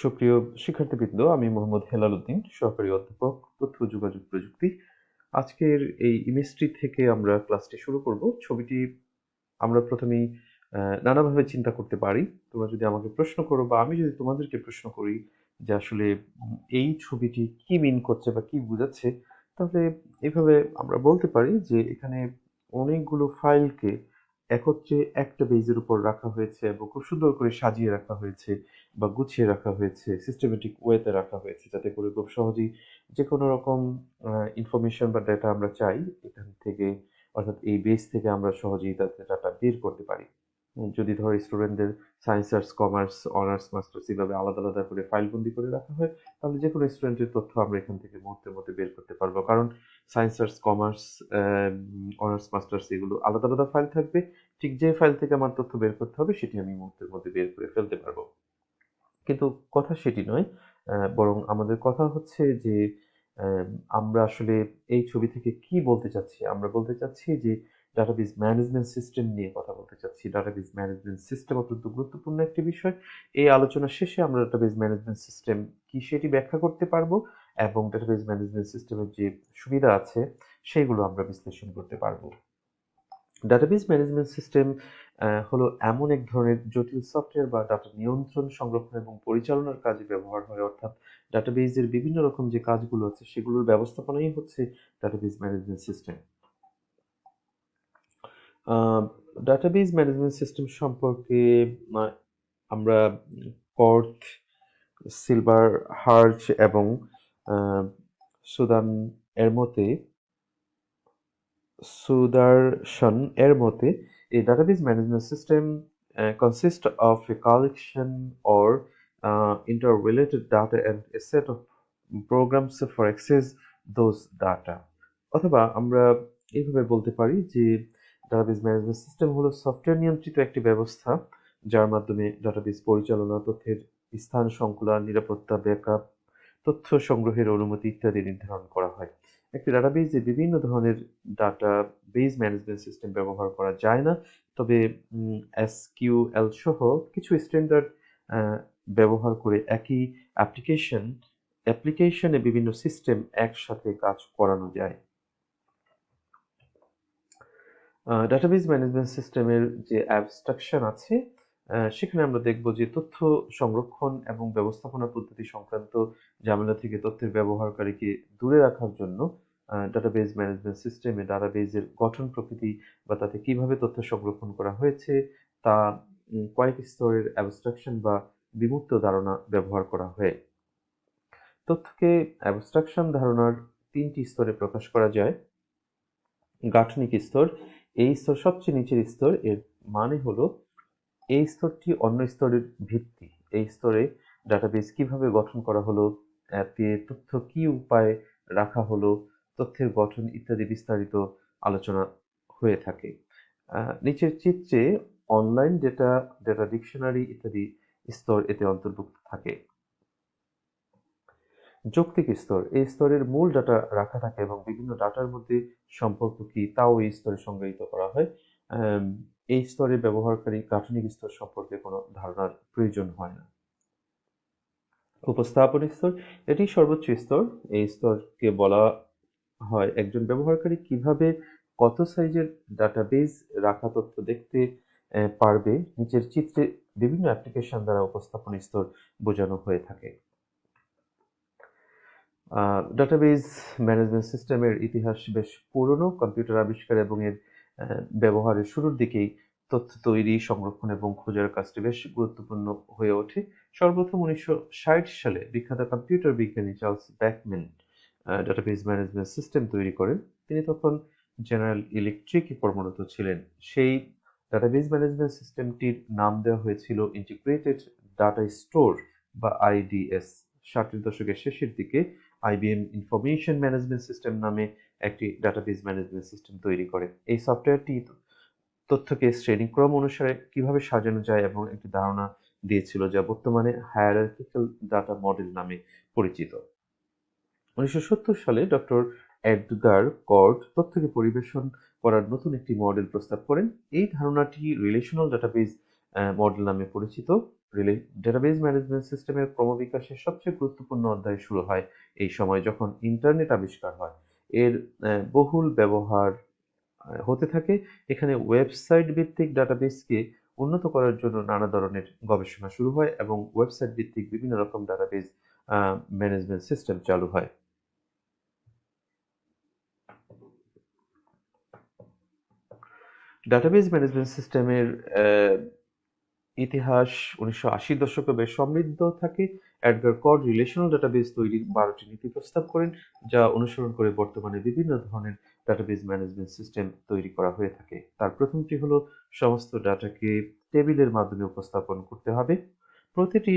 সুপ্রিয় শিক্ষার্থীবৃন্দ, আমি মোহাম্মদ হেলাল উদ্দিন সহকারী অধ্যাপক, তথ্য যোগাযোগ প্রযুক্তি। আজকের এই ইমেজটি থেকে আমরা ক্লাসটি শুরু করব। ছবিটি আমরা প্রথমেই নানাভাবে চিন্তা করতে পারি। তোমরা যদি আমাকে প্রশ্ন করো বা আমি যদি তোমাদেরকে প্রশ্ন করি যে আসলে এই ছবিটি কি মিন করছে বা কি বোঝাচ্ছে, তাহলে এইভাবে আমরা বলতে পারি যে এখানে অনেকগুলো ফাইলকে একত্রে একটা বেজের উপর রাখা হয়েছে এবং খুব সুন্দর করে সাজিয়ে রাখা হয়েছে বা গুছিয়ে রাখা হয়েছে সিস্টেমেটিক ওয়েতে রাখা হয়েছে যাতে করে খুব সহজেই যে কোনো রকম ইনফরমেশন বা ডেটা আমরা চাই, এখান থেকে অর্থাৎ এই বেস থেকে আমরা সহজেই তাদের ডাটা বের করতে পারি। যদি ধরো স্টুডেন্টদের science arts commerce honours masters এইভাবে আলাদা আলাদা করে ফাইল বন্দি করে রাখা হয়, তাহলে যে কোনো স্টুডেন্টের তথ্য আমরা এখান থেকে মুহূর্তের মধ্যে বের করতে পারব। কারণ science arts commerce honours masters এগুলো আলাদা আলাদা ফাইল থাকবে। ঠিক যে ফাইল থেকে আমার তথ্য বের করতে হবে, সেটি আমি মুহূর্তের মধ্যে বের করে ফেলতে পারব। কিন্তু কথা সেটি নয় বরং আমাদের কথা হচ্ছে যে আমরা আসলে এই ছবি থেকে কি বলতে চাচ্ছি? আমরা বলতে চাচ্ছি যে ডাটাবেজ ম্যানেজমেন্ট সিস্টেম নিয়ে কথা বলতে চাচ্ছি। ডাটাবেজ ম্যানেজমেন্ট সিস্টেম অত্যন্ত গুরুত্বপূর্ণ একটি বিষয়। এই আলোচনা শেষে আমরা ডাটাবেজ ম্যানেজমেন্ট সিস্টেম কি সেটি ব্যাখ্যা করতে পারব এবং ডাটাবেজ ম্যানেজমেন্ট সিস্টেমের যে সুবিধা আছে, সেইগুলো আমরা বিশ্লেষণ করতে পারব। ডাটাবেজ ম্যানেজমেন্ট সিস্টেম হলো এমন এক ধরনের জটিল সফটওয়্যার বা ডাটা নিয়ন্ত্রণ, সংরক্ষণ এবং পরিচালনার কাজে ব্যবহার হয়। অর্থাৎ ডাটাবেজের বিভিন্ন রকম যে কাজগুলো আছে, সেগুলোর ব্যবস্থাপনাই হচ্ছে database management system database management system সম্পর্কে আমরা কর্থ সিলভার হার্জ এবং সুদান এর মতে সুদারশন এর মতে, এই database management system consist of a collection or interrelated data and a set of programs for access those data অথবা আমরা এইভাবে বলতে পারি যে ডাটাবেজ ম্যানেজমেন্ট সিস্টেম হলো সফটওয়্যার নিয়ন্ত্রিত একটি ব্যবস্থা, যার মাধ্যমে ডাটাবেজ পরিচালনা, তথ্যের স্থান সংকুলন, নিরাপত্তা ব্যাকআপ তথ্য সংগ্রহের অনুমতি ইত্যাদি নির্ধারণ করা হয়। একটি ডাটাবেজে বিভিন্ন ধরনের ডাটা বেজ ম্যানেজমেন্ট সিস্টেম ব্যবহার করা যায় না, তবে এসকিউএল সহ কিছু স্ট্যান্ডার্ড ব্যবহার করে একই অ্যাপ্লিকেশন অ্যাপ্লিকেশনে বিভিন্ন সিস্টেম একসাথে কাজ করানো যায়। ডাটাবেজ ম্যানেজমেন্ট সিস্টেমের যে অ্যাবস্ট্রাকশন আছে সেখানে আমরা দেখব যে তথ্য সংরক্ষণ এবং ব্যবস্থাপনা পদ্ধতি সংক্রান্ত ঝামেলা থেকে তথ্যের ব্যবহারকারীকে দূরে রাখার জন্য ডাটাবেজ ম্যানেজমেন্ট সিস্টেমে ডাটাবেজের গঠন প্রকৃতি বা তাতে কীভাবে তথ্য সংরক্ষণ করা হয়েছে, তা কয়েক স্তরের অ্যাবস্ট্রাকশন বা বিমূর্ত ধারণা ব্যবহার করা হয়। তথ্যকে অ্যাবস্ট্রাকশন ধারণার তিনটি স্তরে প্রকাশ করা যায়। গাঠনিক স্তর এই স্তর, সবচেয়ে নিচের স্তর এর মানে হলো এই স্তরটি অন্য স্তরের ভিত্তি। এই স্তরে ডাটাবেজ কীভাবে গঠন করা হলো এতে তথ্য কি উপায়ে রাখা হলো, তথ্যের গঠন ইত্যাদি বিস্তারিত আলোচনা হয়ে থাকে। নিচের চিত্রে অনলাইন ডেটা ডেটা ডিকশনারি ইত্যাদি স্তর এতে অন্তর্ভুক্ত থাকে। যৌক্তিক স্তর। এই স্তরের মূল ডাটা রাখা থাকে এবং বিভিন্ন ডাটার মধ্যে সম্পর্ক কি, তাও এই স্তরে সংজ্ঞায়িত করা হয়। এই স্তরে ব্যবহারকারী গাঠনিক স্তর সম্পর্কে কোনো ধারণার প্রয়োজন হয় না। উপস্থাপন স্তর, এটি সর্বোচ্চ স্তর। এই স্তরকে বলা হয় একজন ব্যবহারকারী কীভাবে কত সাইজের ডাটাবেজ রাখা তথ্য দেখতে পারবে। নিচের চিত্রে বিভিন্ন অ্যাপ্লিকেশন দ্বারা উপস্থাপন স্তর বোঝানো হয়ে থাকে। ডাটাবেজ ম্যানেজমেন্ট সিস্টেমের ইতিহাস বেশ পুরনো কম্পিউটার আবিষ্কার এবং এর ব্যবহারের শুরুর দিকেই তথ্য তৈরি, সংরক্ষণ এবং খোঁজার কাজটি বেশ গুরুত্বপূর্ণ হয়ে ওঠে। সর্বপ্রথম উনিশশো ষাট সালে বিখ্যাত কম্পিউটার বিজ্ঞানী Charles Bachman database management system তৈরি করেন। তিনি তখন জেনারেল ইলেকট্রিকে কর্মরত ছিলেন। সেই ডাটাবেজ ম্যানেজমেন্ট সিস্টেমটির নাম দেওয়া হয়েছিল ইন্টিগ্রেটেড ডাটা স্টোর বা আইডিএস ষাটের দশকের শেষের দিকে আইবিএম ইনফরমেশন ম্যানেজমেন্ট সিস্টেম নামে একটি ডাটাবেজ ম্যানেজমেন্ট সিস্টেম তৈরি করে। এই সফটওয়্যারটি তথ্যকে শ্রেণীক্রম অনুসারে কীভাবে সাজানো যায় এবং একটি ধারণা দিয়েছিল যা বর্তমানে হায়ারার্কিক্যাল ডাটা মডেল নামে পরিচিত। উনিশশো সত্তর সালে ডক্টর এডগার কর্ড তথ্যকে পরিবেশন করার নতুন একটি মডেল প্রস্তাব করেন। এই ধারণাটি রিলেশনাল ডাটাবেজ মডেল নামে পরিচিত। রিলে ডেটাবেজ ম্যানেজমেন্ট সিস্টেমের ক্রমবিকাশের সবচেয়ে গুরুত্বপূর্ণ অধ্যায় শুরু হয় এই সময় যখন ইন্টারনেট আবিষ্কার হয়। এর বহুল ব্যবহার হতে থাকে। এখানে ওয়েবসাইট ভিত্তিক ডাটাবেসকে উন্নত করার জন্য নানা ধরনের গবেষণা শুরু হয় এবং ওয়েবসাইট ভিত্তিক বিভিন্ন রকম ডাটাবেস ম্যানেজমেন্ট সিস্টেম চালু হয়। ডাটাবেজ ম্যানেজমেন্ট সিস্টেমের ইতিহাস উনিশশো আশির দশকে বেশ সমৃদ্ধ থাকে। এডগার কড রিলেশনাল ডাটাবেস তৈরির বারোটি নীতি প্রস্তাব করেন, যা অনুসরণ করে বর্তমানে বিভিন্ন ধরনের ডাটাবেজ ম্যানেজমেন্ট সিস্টেম তৈরি করা হয়ে থাকে। তার প্রথমটি হলো, সমস্ত ডাটাকে টেবিলের মাধ্যমে উপস্থাপন করতে হবে। প্রতিটি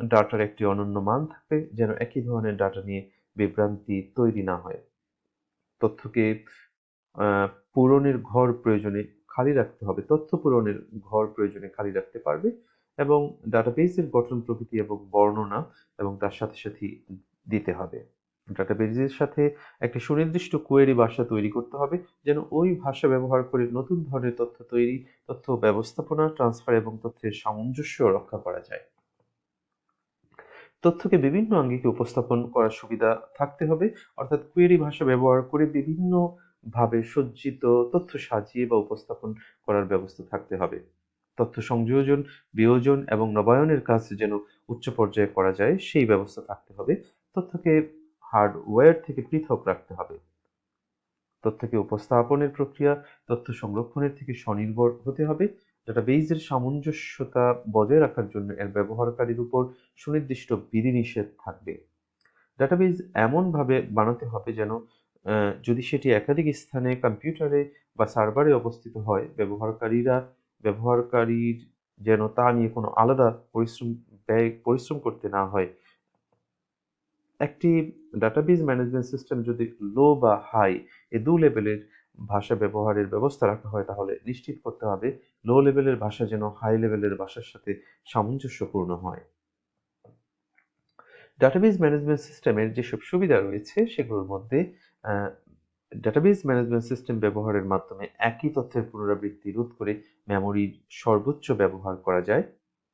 ডাটার একটি অনন্য মান থাকবে, যেন একই ধরনের ডাটা নিয়ে বিভ্রান্তি তৈরি না হয়। তথ্যকে পূরণের ঘর প্রয়োজনে খালি রাখতে হবে। তথ্য পূরণের ঘর প্রয়োজনে খালি রাখতে পারবে এবং ডাটাবেসের গঠন প্রকৃতি এবং বর্ণনা এবং তার সাথে সাথে দিতে হবে। ডাটাবেজের সাথে একটি সুনির্দিষ্ট কোয়েরি ভাষা তৈরি করতে হবে যেন ওই ভাষা ব্যবহার করে নতুন ধরনের তথ্য তৈরি, তথ্য ব্যবস্থাপনা ট্রান্সফার এবং তথ্যের সামঞ্জস্য রক্ষা করা যায়। তথ্যকে বিভিন্ন আঙ্গিকে উপস্থাপন করার সুবিধা থাকতে হবে। অর্থাৎ কোয়েরি ভাষা ব্যবহার করে বিভিন্ন ভাবে সজ্জিত তথ্য সাজিয়ে বা উপস্থাপন করার ব্যবস্থা থাকতে হবে। তথ্য সংযোজন, বিয়োজন এবং নবায়নের কাজ যেন উচ্চ পর্যায়ে করা যায়, সেই ব্যবস্থা থাকতে হবে। তথ্যকে হার্ডওয়্যার থেকে পৃথক রাখতে হবে। তথ্যকে উপস্থাপনের প্রক্রিয়া, তথ্য সংরক্ষণের থেকে স্বনির্ভর হতে হবে। ডাটাবেজের সামঞ্জস্যতা বজায় রাখার জন্য এর ব্যবহারকারীর উপর সুনির্দিষ্ট বিধিনিষেধ থাকবে। ডাটাবেজ এমনভাবে বানাতে হবে যেন যদি সেটি একাধিক স্থানে কম্পিউটারে বা সার্ভারে অবস্থিত হয়, ব্যবহারকারীরা, ব্যবহারকারীর যেন তা নিয়ে কোনো আলাদা পরিশ্রম ব্যয়, পরিশ্রম করতে না হয়। একটি ডাটাবেজ ম্যানেজমেন্ট সিস্টেম যদি লো বা হাই এ দু লেভেলের ভাষা ব্যবহারের ব্যবস্থা রাখা হয়, তাহলে নিশ্চিত করতে হবে লো লেভেলের ভাষা যেন হাই লেভেলের ভাষার সাথে সামঞ্জস্যপূর্ণ হয়। ডাটাবেজ ম্যানেজমেন্ট সিস্টেমের যেসব সুবিধা রয়েছে, সেগুলোর মধ্যে ডাটাবেজ ম্যানেজমেন্ট সিস্টেম ব্যবহারের মাধ্যমে একই তথ্যের পুনরাবৃত্তি রোধ করে মেমোরির সর্বোচ্চ ব্যবহার করা যায়।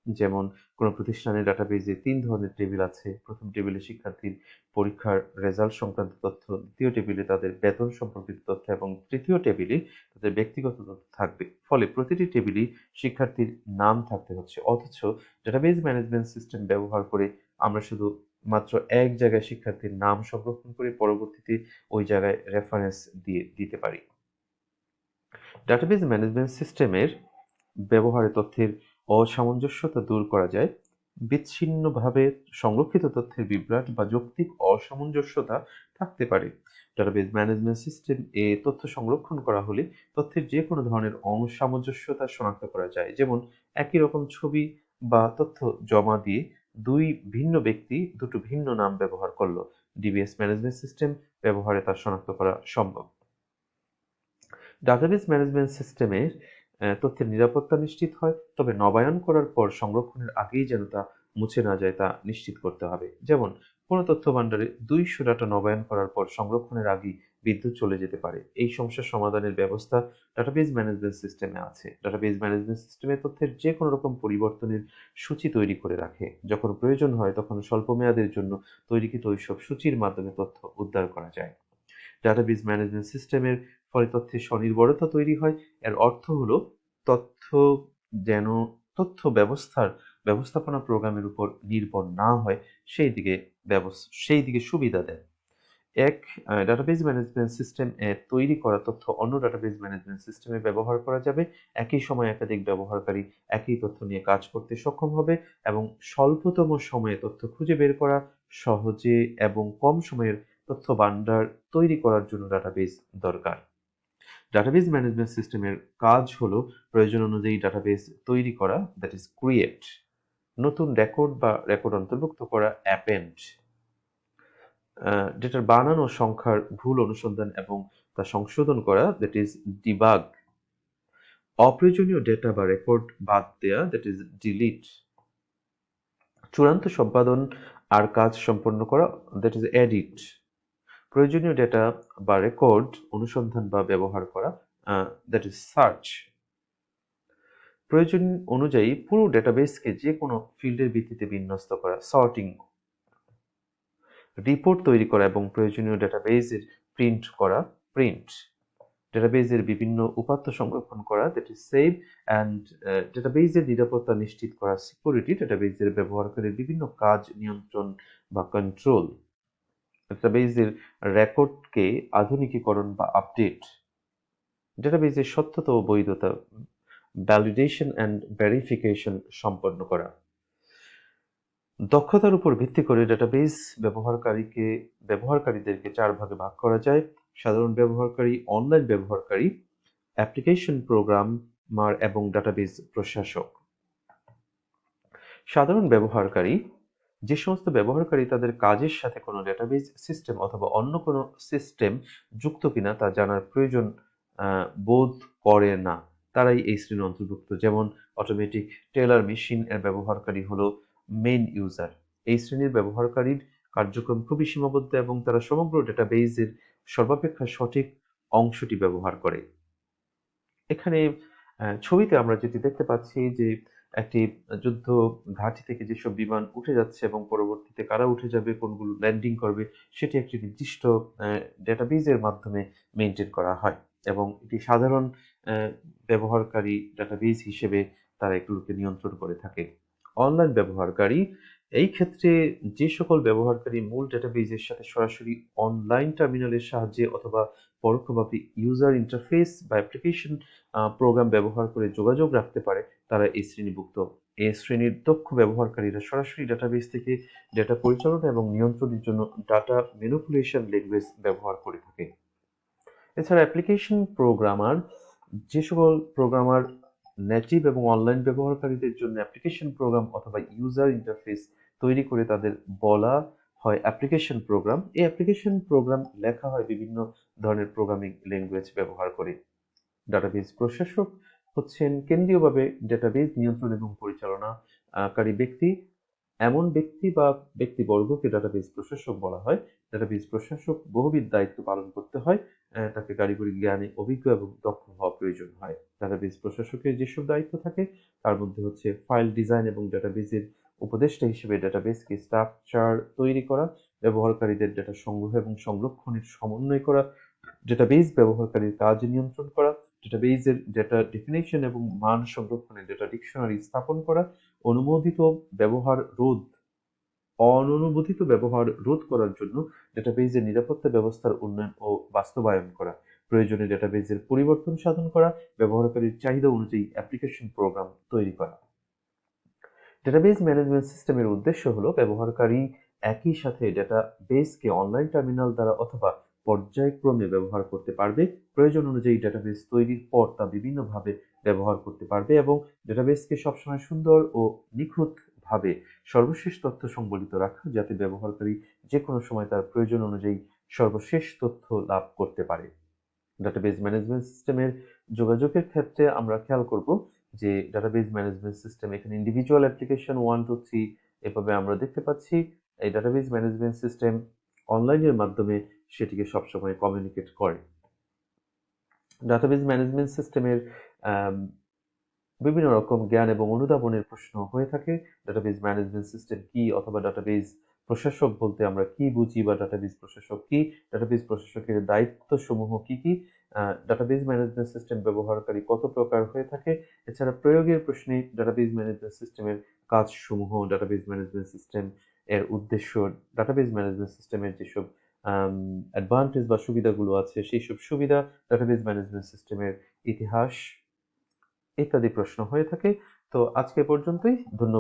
যেমন, কোনো প্রতিষ্ঠানের ডাটাবেজে তিন ধরনের টেবিল আছে। প্রথম টেবিলে শিক্ষার্থীর পরীক্ষার রেজাল্ট সংক্রান্ত তথ্য, দ্বিতীয় টেবিলে তাদের বেতন সম্পর্কিত তথ্য এবং তৃতীয় টেবিলে তাদের ব্যক্তিগত তথ্য থাকবে। ফলে প্রতিটি টেবিলই শিক্ষার্থীর নাম থাকতে হচ্ছে। অথচ ডাটাবেজ ম্যানেজমেন্ট সিস্টেম ব্যবহার করে আমরা শুধু মাত্র এক জায়গায় শিক্ষার্থীর নাম সংরক্ষণ করে পরবর্তীতে ওই জায়গায় রেফারেন্স দিয়ে দিতে পারি। ডাটাবেজ ম্যানেজমেন্ট সিস্টেমের ব্যবহারে তথ্যের অসামঞ্জস্যতা দূর করা যায়। বিচ্ছিন্নভাবে সংরক্ষিত তথ্যের বিভ্রাট বা যৌক্তিক অসামঞ্জস্যতা থাকতে পারে। ডাটাবেজ ম্যানেজমেন্ট সিস্টেম এ তথ্য সংরক্ষণ করা হলে তথ্যের যে কোনো ধরনের অসামঞ্জস্যতা শনাক্ত করা যায়। যেমন, একই রকম ছবি বা তথ্য জমা দিয়ে দুই ভিন্ন ব্যক্তি দুটো ভিন্ন নাম ব্যবহার করল। ডিবিএস ম্যানেজমেন্ট সিস্টেম ব্যবহারে তা শনাক্ত করা সম্ভব। ডাটাবেস ম্যানেজমেন্ট সিস্টেমের তথ্যের নিরাপত্তা নিশ্চিত হয়, তবে নবায়ন করার পর সংরক্ষণের আগেই যেন তা মুছে না যায় তা নিশ্চিত করতে হবে। যেমন, কোনো তথ্য ভাণ্ডারে দুইশো ডাটা নবায়ন করার পর সংরক্ষণের আগেই বিদ্যুৎ চলে যেতে পারে। এই সমস্যার সমাধানের ব্যবস্থা ডাটাবেজ ম্যানেজমেন্ট সিস্টেমে আছে। ডাটাবেজ ম্যানেজমেন্ট সিস্টেমে তথ্যের যে কোনো রকম পরিবর্তনের সূচি তৈরি করে রাখে। যখন প্রয়োজন হয় তখন স্বল্প মেয়াদের জন্য তৈরিকৃত ওইসব সূচির মাধ্যমে তথ্য উদ্ধার করা যায়। ডাটাবেজ ম্যানেজমেন্ট সিস্টেমের ফলে তথ্যের স্বনির্ভরতা তৈরি হয়। এর অর্থ হলো তথ্য যেন তথ্য ব্যবস্থার ব্যবস্থাপনা প্রোগ্রামের উপর নির্ভর না হয় সেই দিকে সেই দিকে সুবিধা দেয়। এক ডাটাবেজ ম্যানেজমেন্ট সিস্টেম তৈরি করা তথ্য অন্য ডাটাবেজ ম্যানেজমেন্ট সিস্টেমে ব্যবহার করা যাবে। একই সময় একাধিক ব্যবহারকারী একই তথ্য নিয়ে কাজ করতে সক্ষম হবে এবং স্বল্পতম সময়ে তথ্য খুঁজে বের করা সহজে এবং কম সময়ের তথ্য ভান্ডার তৈরি করার জন্য ডাটাবেজ দরকার। ডাটাবেজ ম্যানেজমেন্ট সিস্টেমের কাজ হলো প্রয়োজন অনুযায়ী ডাটাবেজ তৈরি করা দ্যাট ইজ ক্রিয়েট নতুন রেকর্ড বা রেকর্ড অন্তর্ভুক্ত করা অ্যাপেন্ড ডেটার বানানো সংখ্যার ভুল অনুসন্ধান এবং তা সংশোধন করা দ্যাট ইজ ডিবাগ অপ্রয়োজনীয় ডেটা বা রেকর্ড বাদ দেয়া দ্যাট ইজ ডিলিট চূড়ান্ত সম্পাদন আর কাজ সম্পন্ন করা দ্যাট ইজ এডিট প্রয়োজনীয় ডেটা বা রেকর্ড অনুসন্ধান বা ব্যবহার করা দ্যাট ইজ সার্চ প্রয়োজন অনুযায়ী পুরো ডেটাবেসকে যে কোনো ফিল্ডের ভিত্তিতে বিন্যস্ত করা সর্টিং রিপোর্ট তৈরি করা এবং প্রয়োজনীয় ডেটাবেজের প্রিন্ট করা প্রিন্ট ডেটাবেজের বিভিন্ন উপাত্ত সংরক্ষণ করা দ্যাট ইজ সেভ অ্যান্ড ডেটাবেজের নিরাপত্তা নিশ্চিত করা সিকিউরিটি ডেটাবেজের ব্যবহারকারীর বিভিন্ন কাজ নিয়ন্ত্রণ বা কন্ট্রোল ডেটাবেজের রেকর্ডকে আধুনিকীকরণ বা আপডেট ডেটাবেজের সত্যতা ও বৈধতা ভ্যালিডেশন অ্যান্ড ভেরিফিকেশন সম্পন্ন করা। দক্ষতার উপর ভিত্তি করে ডেটাবেস ব্যবহারকারীকে, ব্যবহারকারীদেরকে চার ভাগে ভাগ করা যায়। সাধারণ ব্যবহারকারী অনলাইন ব্যবহারকারী অ্যাপ্লিকেশন প্রোগ্রামার এবং ডাটাবেস প্রশাসক। সাধারণ ব্যবহারকারী, যে সমস্ত ব্যবহারকারী তাদের কাজের সাথে কোনো ডেটাবেস সিস্টেম অথবা অন্য কোনো সিস্টেম যুক্ত কিনা তা জানার প্রয়োজন বোধ করে না। তারাই এই শ্রেণির অন্তর্ভুক্ত। যেমন অটোমেটিক টেলার মেশিন এর ব্যবহারকারী হলো মেইন ইউজার এই শ্রেণির ব্যবহারকারীর কার্যক্রম খুবই সীমাবদ্ধ এবং তারা সমগ্র ডেটাবেজের সর্বাপেক্ষা সঠিক অংশটি ব্যবহার করে। এখানে ছবিতে আমরা যেটি দেখতে পাচ্ছি যে একটি যুদ্ধ ঘাঁটি থেকে যেসব বিমান উঠে যাচ্ছে এবং পরবর্তীতে কারা উঠে যাবে, কোনগুলো ল্যান্ডিং করবে, সেটি একটি নির্দিষ্ট ডেটাবেজের মাধ্যমে মেনটেন করা হয় এবং এটি সাধারণ ব্যবহারকারী ডাটাবেজ হিসেবে তারা এগুলোকে নিয়ন্ত্রণ করে থাকে। অনলাইন ব্যবহারকারী, এই ক্ষেত্রে যে সকল ব্যবহারকারী মূল ডেটাবেজের সাথে সরাসরি অনলাইন টার্মিনালের সাহায্যে অথবা পরোক্ষভাবে ইউজার ইন্টারফেস বা অ্যাপ্লিকেশন প্রোগ্রাম ব্যবহার করে যোগাযোগ রাখতে পারে, তারা এই শ্রেণীভুক্ত। এই শ্রেণির দক্ষ ব্যবহারকারীরা সরাসরি ডাটাবেস থেকে ডেটা পরিচালনা এবং নিয়ন্ত্রণের জন্য ডাটা ম্যানিপুলেশন ল্যাঙ্গুয়েজ ব্যবহার করে থাকে। এছাড়া অ্যাপ্লিকেশন প্রোগ্রামার যে সকল প্রোগ্রামার নেটিভ এবং অনলাইন ব্যবহারকারীদের জন্য অ্যাপ্লিকেশন প্রোগ্রাম অথবা ইউজার ইন্টারফেস তৈরি করে তাদের বলা হয় অ্যাপ্লিকেশন প্রোগ্রাম এই অ্যাপ্লিকেশন প্রোগ্রাম লেখা হয় বিভিন্ন ধরনের প্রোগ্রামিং ল্যাঙ্গুয়েজ ব্যবহার করে। ডাটাবেজ প্রশাসক হচ্ছেন কেন্দ্রীয়ভাবে ডেটাবেজ নিয়ন্ত্রণ এবং পরিচালনাকারী ব্যক্তি। এমন ব্যক্তি বা ব্যক্তিবর্গকে ডাটাবেজ প্রশাসক বলা হয়। ডাটাবেজ প্রশাসক বহুবিধ দায়িত্ব পালন করতে হয়। তাকে কারিগরি জ্ঞানে অভিজ্ঞ এবং দক্ষ হওয়া প্রয়োজন হয়। ডাটাবেজ প্রশাসকের যেসব দায়িত্ব থাকে, তার মধ্যে হচ্ছে ফাইল ডিজাইন এবং ডাটাবেজের উপদেষ্টা হিসেবে ডাটাবেসকে স্ট্রাকচার তৈরি করা, ব্যবহারকারীদের ডেটা সংগ্রহ এবং সংরক্ষণের সমন্বয় করা ডেটাবেস ব্যবহারকারীর কাজ নিয়ন্ত্রণ করা ডেটাবেজের ডেটা ডেফিনেশন এবং মান সংরক্ষণে ডেটা ডিকশনারি স্থাপন করা, অনুমোদিত ব্যবহার রোধ অননুমোদিত ব্যবহার রোধ করার জন্য ডেটাবেজের নিরাপত্তা ব্যবস্থার উন্নয়ন ও বাস্তবায়ন করা প্রয়োজনে ডেটাবেজের পরিবর্তন সাধন করা, ব্যবহারকারীর চাহিদা অনুযায়ী অ্যাপ্লিকেশন প্রোগ্রাম তৈরি করা। ডেটাবেজ ম্যানেজমেন্ট সিস্টেমের উদ্দেশ্য হলো ব্যবহারকারী একই সাথে ডেটাবেসকে অনলাইন টার্মিনাল দ্বারা অথবা পর্যায়ক্রমে ব্যবহার করতে পারবে। প্রয়োজন অনুযায়ী ডেটাবেস তৈরির পর তা বিভিন্নভাবে ব্যবহার করতে পারবে এবং ডেটাবেসকে সবসময় সুন্দর ও নিখুঁতভাবে সর্বশেষ তথ্য সংবলিত রাখা যাতে ব্যবহারকারী যে কোনো সময় তার প্রয়োজন অনুযায়ী সর্বশেষ তথ্য লাভ করতে পারে। ডাটাবেজ ম্যানেজমেন্ট সিস্টেমের যোগাযোগের ক্ষেত্রে আমরা খেয়াল করব যে ডাটাবেজ ম্যানেজমেন্ট সিস্টেম এখানে individual application one two three এভাবে আমরা দেখতে পাচ্ছি। এই ডাটাবেজ ম্যানেজমেন্ট সিস্টেম অনলাইনের মাধ্যমে সেটিকে সবসময় কমিউনিকেট করে। ডাটাবেজ ম্যানেজমেন্ট সিস্টেমের বিভিন্ন রকম জ্ঞান এবং অনুধাবনের প্রশ্ন হয়ে থাকে। ডাটাবেজ ম্যানেজমেন্ট সিস্টেম কি অথবা ডাটাবেজ প্রশাসক বলতে আমরা কি বুঝি বা ডাটাবেজ প্রশাসক কি? ডাটাবেজ প্রশাসকের দায়িত্ব সমূহ কি? কি ডাটাবেজ ম্যানেজমেন্ট সিস্টেম ব্যবহারকারী কত প্রকার হয়ে থাকে? এছাড়া প্রয়োগের প্রশ্নে ডাটাবেজ ম্যানেজমেন্ট সিস্টেমের কাজসমূহ ডাটাবেজ ম্যানেজমেন্ট সিস্টেম এর উদ্দেশ্য ডাটাবেজ ম্যানেজমেন্ট সিস্টেমের যেসব অ্যাডভান্টেজ বা সুবিধাগুলো আছে সেই সব সুবিধা ডাটাবেজ ম্যানেজমেন্ট সিস্টেমের ইতিহাস ইত্যাদি প্রশ্ন হয়ে থাকে। তো আজকে পর্যন্তই। ধন্যবাদ।